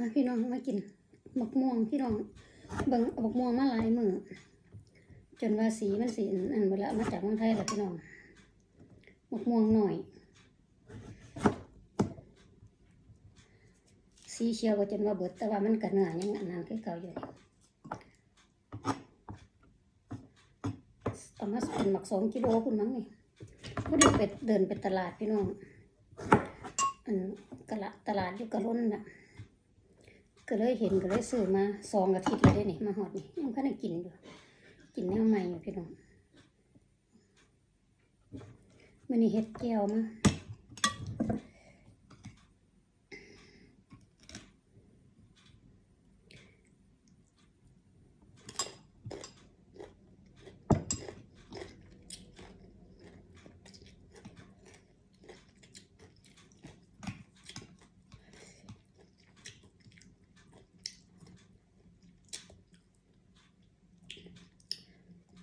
มาพี่น้องมากินบักม่วงพี่น้องเบิ่งบักม่วงมาหลายมือจนว่าสีมันสีอันเวลามาจากเมืองไทยแหละพี่น้องบักม่วงหน่อย สีเขียวก็จนว่าเบิดแต่ว่ามันก็เนื้อยังอันนั้นคือเก่าอยู่เอามาเป็นหมักสองกิโลคุณมั้งนี่พอดีไปเดินไปตลาดพี่น้องอันกะละตลาดอยู่กระล้นน่ะ ก็เลยเห็นก็เลยซื้อมาสองอาทิตย์แล้วได้นี่มาหอดนี่ยังก็ได้กินอยู่กินแนวใหม่อยู่พี่น้องมันนี่เห็ดแก้วมา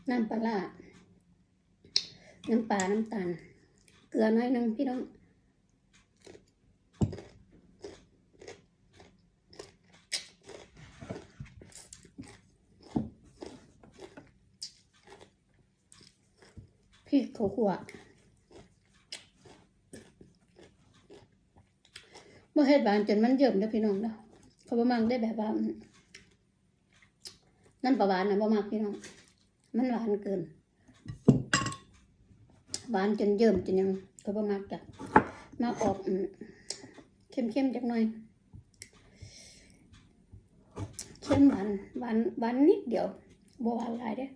น้ำปลาน้ำปลา น้ำตาล เกลือน้อยนึงพี่น้อง พริกข้าวคั่วเมื่อเฮ็ดบานจนมันเยิ่มเด้อพี่น้องเด้อเขาบ่มักได้แบบว่านั่นประวานนะบ่มักพี่น้อง มันหวานเกิน หวานจนเยิ่มจนยังก็บ่มักจ้ะมาออกเข้มๆจักหน่อยเข้มหวานหวานหวานนิดเดียวบหวานหลายเด้อ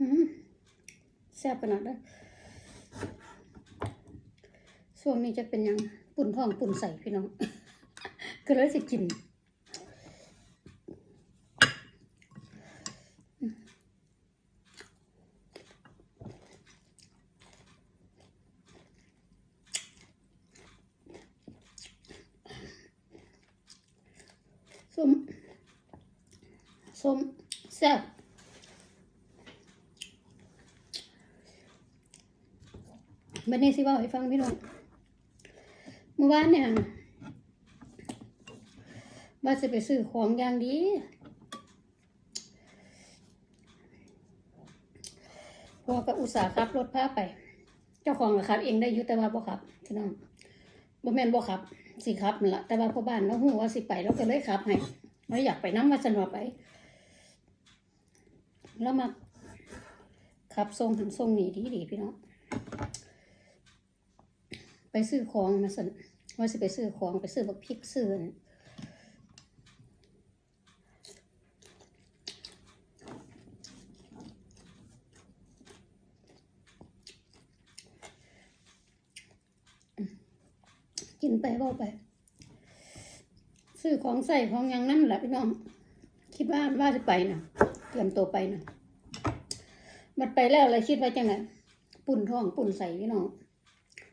อืมแซ่บขนาดเด้อช่วงนี้จะเป็นยังปุ่นท้องปุ่นใส่พี่น้อง ก็เลยสิกิน ส้มส้ม แซ่บบันนี้สิว่าให้ฟังพี่น้องเมื่อวานเนี่ยว่าจะไปซื้อของอย่างดีพอกับอุตสาห์ขับรถพาไป เจ้าของขับ เองได้ยู่แต่ว่าบ่ขับพี่น้องบ่แม่นบ่ขับสิขับนั่นละแต่ว่าพ่อบ้านเราหูว่าสิไปเราก็เลยขับให้เราอยากไปน้ำวัสนว่าไป แล้วมาขับทรงหันทรงนีดีดีพี่น้อง ไปซื้อของมาสันว่าสิไปซื้อของไปซื้อบักพริกซื้อนกินไปเว่าไป ซื้อของใส่ของยังนั่นแหละพี่น้อง คิดว่าว่าจะไปนะ เตรียมตัวไปนะมันไปแล้วเลยคิดไว่าจังไงปุ่นท้องปุ่นใส่พี่น้อง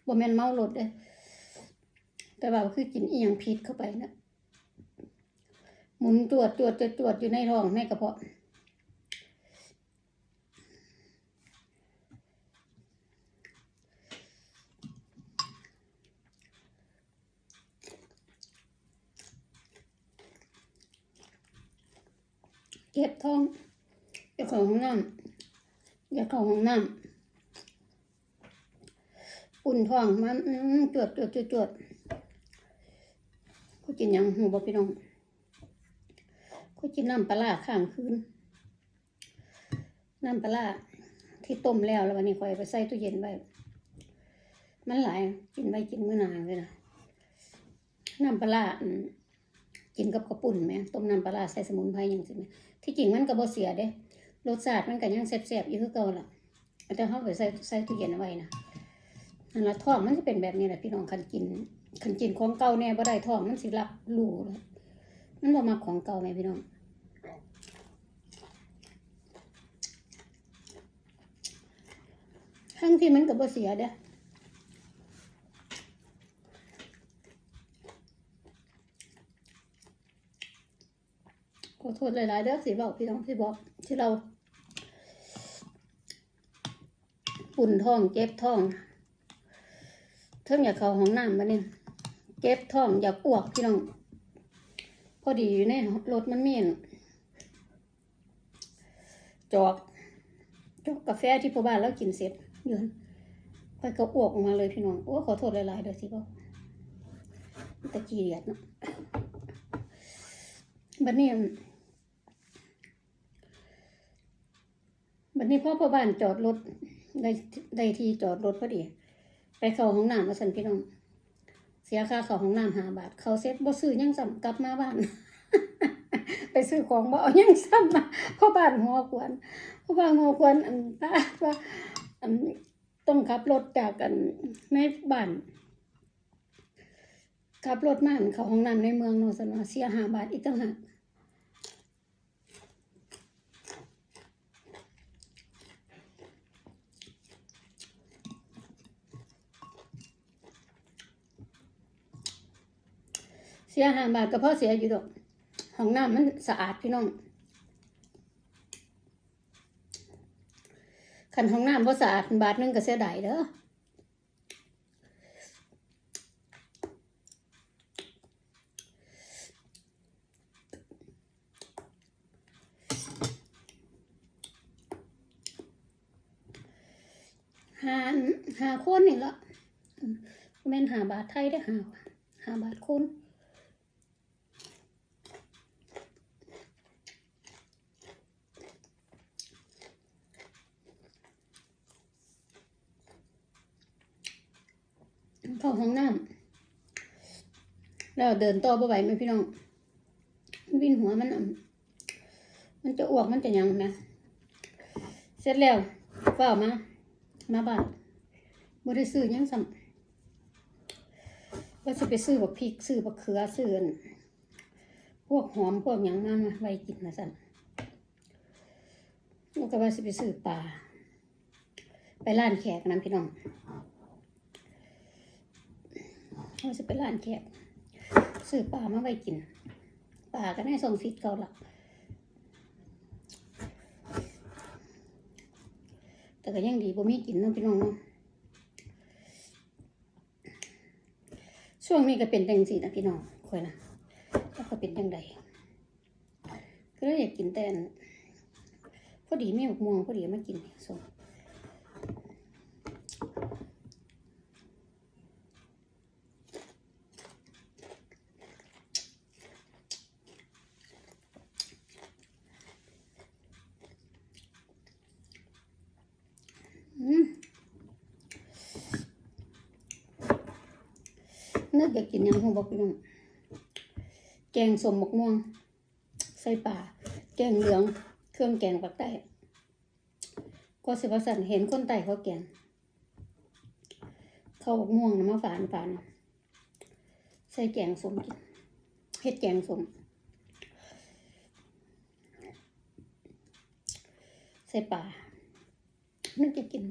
บ่แมนเมารถเด้แต่ว่าคือกินอีหยังพิษเข้าไปนะหมุนตรวจตรวจตรวจตรวจอยู่ในท้องในกระเพาะเก็บท้อง เก็บของห้องน้ำอยากเข้าห้องน้ำอุ่นท้องมันจวดจวดจวดจวดกูกินยังหูบ่พี่น้องกูกินน้ำปลาร้าข้างคืนน้ำปลาร้าที่ต้มแล้วแล้ววันนี้คอยไปใส่ตู้เย็นไว้มันหลายกินไว้กินมื้อนานเลยนะน้ำปลาร้ากินกับกระปุ่นไหมต้มน้ำปลาร้าใส่สมุนไพรอย่างสิแหมที่จริงมันก็บ่เสียเด้ รสชาติมันก็ยังแซ่บๆอยู่คือเก่าล่ะแต่เฮาไปใส่ใส่ตู้เย็นเอาไว้นะนั่นละท้องมันจะเป็นแบบนี้แหละพี่น้องคันกินคันกินของเก่าแน่บ่ได้ท้องมันสิรับรู้เลยมันบ่มักของเก่าแม่พี่น้องทั้งที่มันก็บ่เสียเด้อขอโทษหลายๆเด้อสิบอกพี่น้องที่บอกที่เรา ปุ่นท้อง เจ็บท้องเทิงอยากเข้าห้องน้ำมาเนี่ยเก็บท้องอยากอ้วกพี่น้อง พอดีอยู่ในรถมันมีนจอกจอกกาแฟที่พ่อบ้านแล้วกินเสร็จยืนไปก็อ้วกออกมาเลยพี่น้องโอ้ขอโทษหลายๆเด้อสิพ่อตะกี้เดียดเนาะบัดนี้อั่นบัดนี้พ่อพ่อบ้านจอดรถ ได้ได้ที่จอดรถพอดี ไปเข้าห้องน้ำมาสันพี่น้อง เสียค่าเข้าห้องน้ำห้าบาท เขาเซ็ตบ่ซื้อยังซ้ำกลับมาบ้าน ไปซื้อของบ่เอายังซ้ำมาพ่อบ้านหัวควนพ่อบ้านหัวควนอันป้าว่าอันต้องขับรถจากกันในบ้านขับรถมาอันเข้าห้องน้ำในเมืองเนสนาเสียห้าบาทอีกต่างหาก เสียห้าบาทก็พราะเสียอยู่ดอกห้องน้ำมันสะอาดพี่น้องคันห้องน้ำบ่สะอาดบาทนึงก็เสียดายเด้อหาหาคนนี่ละอืมแม่นหาบาทไทยได้หาหาบาทคน ห้องน้ำแล้วเดินต่อบ่ไหวไหมพี่น้องมันวินหัวมันมันจะอ้วกมันจะยังนะเสร็จแล้วเฝ้ามา มาบ้านบ่ได้ซื้อยังซ้ำว่าสิไปซื้อบักพริกซื้อบักเขือซื้อนพวกหอมพวกหยังมามาไว้กินมาสั่นแล้วก็ว่าสิไปซื้อปลาไปร้านแขกนะพี่น้อง ว่าสิไปร้านแขกซื้อปลามาไว้กินปลาก็ได้ส่งฟิตเก่าละแต่ก็ยังดีบ่มีกินเนาะพี่น้องเนาะช่วงนี้ก็เป็นจังสีนะพี่น้องคอยนะแล้วก็เป็นจังใดก็เลยอยากกินแต่พอดีมีหมกม่วงพอดีมากินส่งอืม นึ กอยากกินยังหูบอกพี่น้องแกงสมหมกม่วง ใส่ป่า แกงเหลือง เครื่องแกงปักใต้ก็สิว่าสันเห็นคนไต่เขาแกง เขาวบกม่วงนะมาฝานฝานใส่แกงสมกินเฮ็ดแกงสม ใส่ป่านึกจะกิน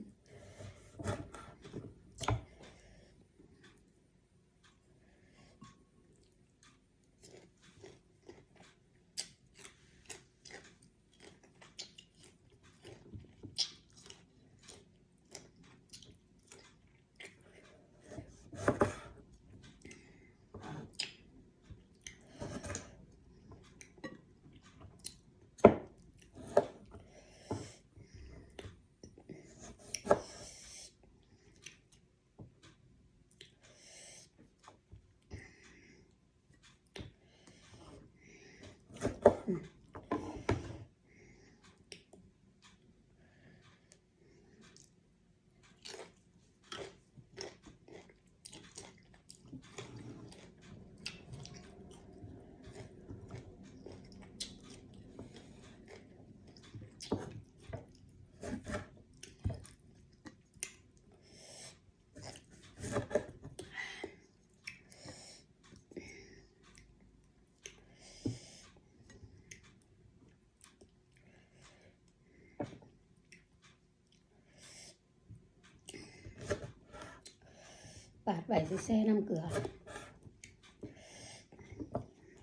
าดไว้สิแช่น้ำเกลือ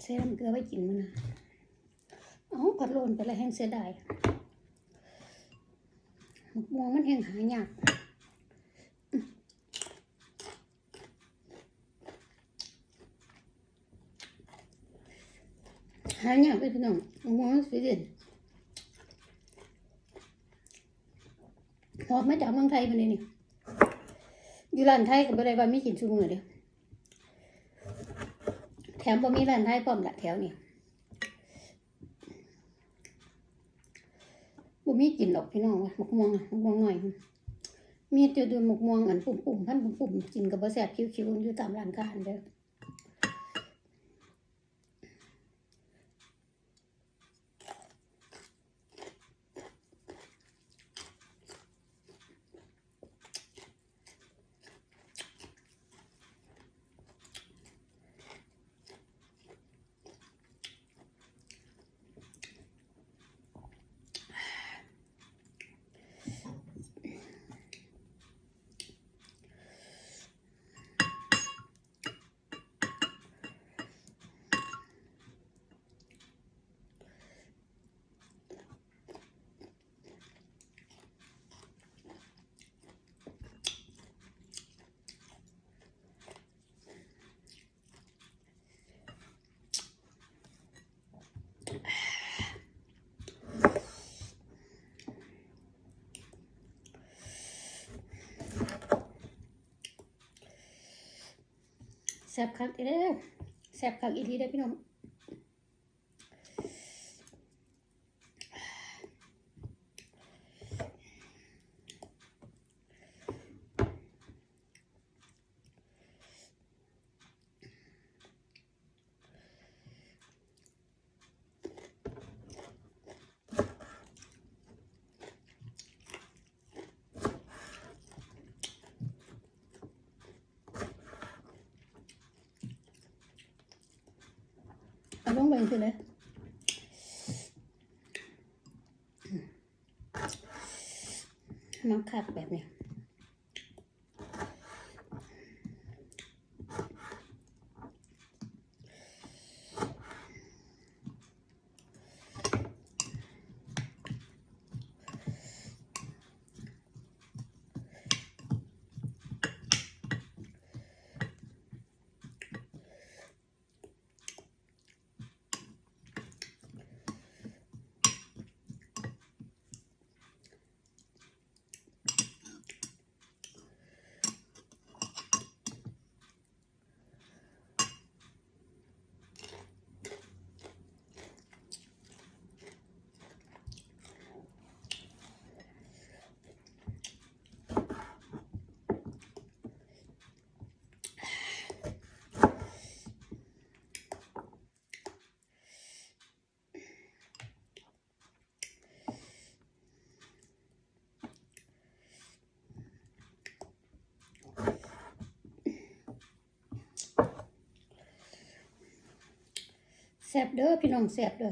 แช่น้ำเกลือไว้กินมันนะเอาผัดโลนไปแล้วแห้งเสียดายหมกมวงมันแห้งหายากหายากไปยพี่น้องหมกม่วงสวยดีหอมมาจากเมืองไทยมาเลยนี่ อยู่ร้านไทยก็บ่ได้ว่ามีกินชูมือเดียวแถมบ่มีร้านไทยพร้อมละแถวนี้บ่มีกินดอกพี่น้องว่ะหมกม่วงอะหมกม่วงหน่อย มีแต่เดือนหมกม่วงอันปุ่มๆพันปุ่มๆกินกับบ่แซ่บคิ้วๆอยู่ตามร้านค้าเด้อ แซ่บคักอีเด้อแซ่บคักอีทีเด้อพี่น้อง เอาลงไป แบเนี้ยแซ่บเด้อพี่น้องแซ่บเด้อ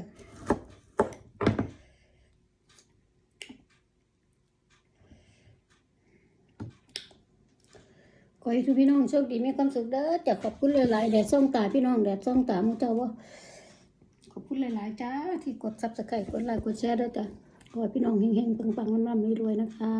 ขอให้ทุกพี่น้องโชคดีมีความสุขเด้อจะขอบคุณหลายๆแดดส่องตาพี่น้องแดดส่องตามูเจ้าว่าขอบคุณหลายๆจ้าที่กดซับสไครต์กดไลค์กดแชร์ด้วยจ้ะขอให้พี่น้องเฮงๆปังๆร่ำๆรวยๆนะคะ